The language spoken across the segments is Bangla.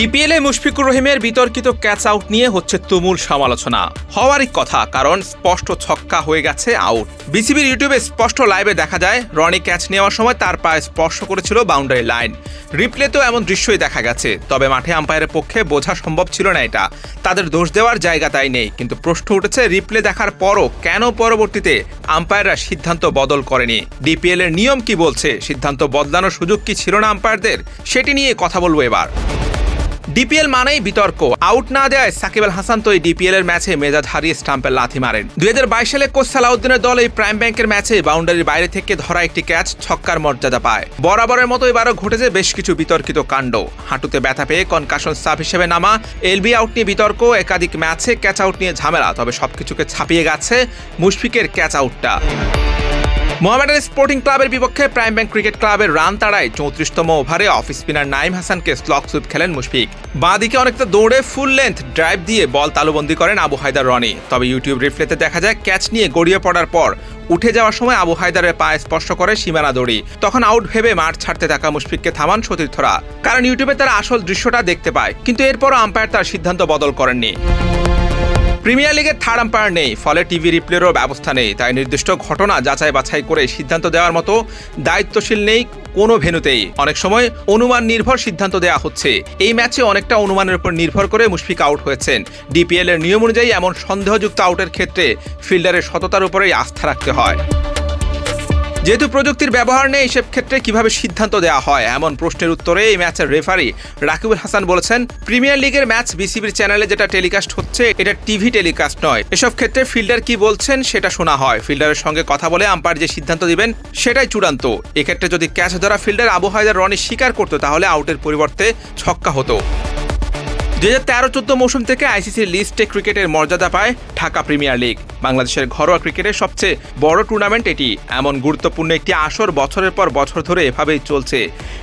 ডিপিএলে মুশফিকুর রহিমের বিতর্কিত ক্যাচ আউট নিয়ে হচ্ছে তুমুল সমালোচনা। হওয়ারই কথা, কারণ স্পষ্ট ছক্কা হয়ে গেছে আউট বিসিবির ইউটিউবে স্পষ্ট লাইভে দেখা যায়, রনি ক্যাচ নেওয়ার সময় তার পায়ে স্পর্শ করেছিল বাউন্ডারি লাইন রিপ্লেতেও এমন দৃশ্যই দেখা গেছে, তবে মাঠে আম্পায়ারের পক্ষে বোঝা সম্ভব ছিল না এটা। তাদের দোষ দেওয়ার জায়গা তাই নেই, কিন্তু প্রশ্ন উঠেছে রিপ্লে দেখার পরও কেন পরবর্তীতে আম্পায়াররা সিদ্ধান্ত বদল করেনি? ডিপিএল এর নিয়ম কি বলছে? সিদ্ধান্ত বদলানোর সুযোগ কি ছিল না আম্পায়ারদের সেটি নিয়ে কথা বলব এবার। ডিপিএল মানেই বিতর্ক। আউট না দেয় সাকিব আল হাসান তো এই ডিপিএল এর ম্যাচে মেজাজ হারিয়ে স্টাম্পের লাথি মারেন। দুই হাজার বাইশ সালে কোচ সালাউদ্দিনের দল এই প্রাইম ব্যাংকের ম্যাচে বাউন্ডারির বাইরে থেকে ধরা একটি ক্যাচ ছক্কার মর্যাদা পায়। বরাবরের মতো এবারও ঘটেছে বেশ কিছু বিতর্কিত কাণ্ড। হাঁটুতে ব্যথা পেয়ে কনকাশন সাব হিসেবে নামা এলবি আউট নিয়ে বিতর্ক, একাধিক ম্যাচে ক্যাচ আউট নিয়ে ঝামেলা, তবে সবকিছুকে ছাপিয়ে গেছে মুশফিকের ক্যাচ আউটটা। মোহামেডান স্পোর্টিং ক্লাবের বিপক্ষে প্রাইম ব্যাংক ক্রিকেট ক্লাবের রান তাড়ায় চৌত্রিশতম ওভারে অফ স্পিনার নাইম হাসানকে স্লক সুইপ খেলেন মুশফিক। বাঁ দিকে অনেকটা দৌড়ে ফুল লেন্থ ড্রাইভ দিয়ে বল তালুবন্দি করেন আবু হায়দার রনি। তবে ইউটিউব রিফ্লেতে দেখা যায়, ক্যাচ নিয়ে গড়িয়ে পড়ার পর উঠে যাওয়ার সময় আবু হায়দারের পায়ে স্পর্শ করে সীমানা দড়ি। তখন আউট ভেবে মাঠ ছাড়তে থাকা মুশফিককে থামান সতীর্থরা। কারণ ইউটিউবে তারা আসল দৃশ্যটা দেখতে পায়, কিন্তু এরপরও আম্পায়ার তার সিদ্ধান্ত বদল করেননি। প্রিমিয়ার লিগের থার্ড আম্পায়ার নেই, ফলে টিভি রিপ্লেরও ব্যবস্থা নেই। তাই নির্দিষ্ট ঘটনা যাচাই বাছাই করে সিদ্ধান্ত দেওয়ার মতো দায়িত্বশীল নেই কোনো ভেনুতেই অনেক সময় অনুমান নির্ভর সিদ্ধান্ত দেওয়া হচ্ছে। এই ম্যাচে অনেকটা অনুমানের উপর নির্ভর করে মুশফিক আউট হয়েছেন। ডিপিএল এর নিয়ম অনুযায়ী এমন সন্দেহযুক্ত আউটের ক্ষেত্রে ফিল্ডারের সততার উপরেই আস্থা রাখতে হয়। যেহেতু প্রযুক্তির ব্যবহার নেই, এসব ক্ষেত্রে কীভাবে সিদ্ধান্ত দেওয়া হয়? এমন প্রশ্নের উত্তরে এই ম্যাচের রেফারি রাকিবুল হাসান বলেছেন, প্রিমিয়ার লিগের ম্যাচ বিসিবির চ্যানেলে যেটা টেলিকাস্ট হচ্ছে, এটা টিভি টেলিকাস্ট নয়। এসব ক্ষেত্রে ফিল্ডার কি বলছেন সেটা শোনা হয়। ফিল্ডারের সঙ্গে কথা বলে আম্পায়ার যে সিদ্ধান্ত দিবেন, সেটাই চূড়ান্ত। এক্ষেত্রে যদি ক্যাচ ধরা ফিল্ডার আবু হায়দার রনি স্বীকার করতো, তাহলে আউটের পরিবর্তে ছক্কা হতো। দুই হাজার তেরো চোদ্দ মৌসুম থেকে আইসিসির লিস্টে ক্রিকেটের মর্যাদা পায় ঢাকা প্রিমিয়ার লিগ। বাংলাদেশের ঘরোয়া ক্রিকেটের সবচেয়ে বড় টুর্নামেন্ট এটি। এমন গুরুত্বপূর্ণ একটি আসর বছরের পর বছর ধরে এভাবেই চলছে।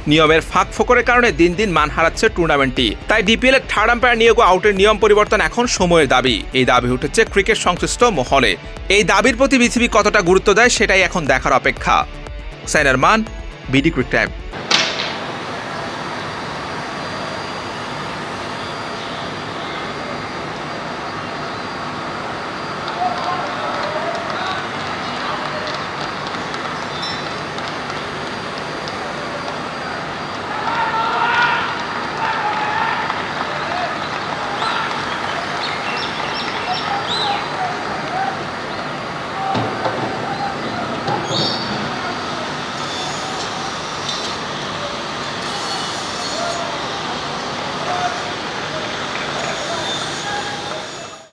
নিয়মের ফাঁক ফোকরের কারণে দিন দিন মান হারাচ্ছে টুর্নামেন্টটি। তাই ডিপিএল এর থার্ড আম্পায়ার নিয়োগ আউটের নিয়ম পরিবর্তন এখন সময়ের দাবি। এই দাবি উঠেছে ক্রিকেট সংশ্লিষ্ট মহলে। এই দাবির প্রতি বিসিবি কতটা গুরুত্ব দেয় সেটাই এখন দেখার অপেক্ষা। সাইনার মান বিডি ক্রিক টাইম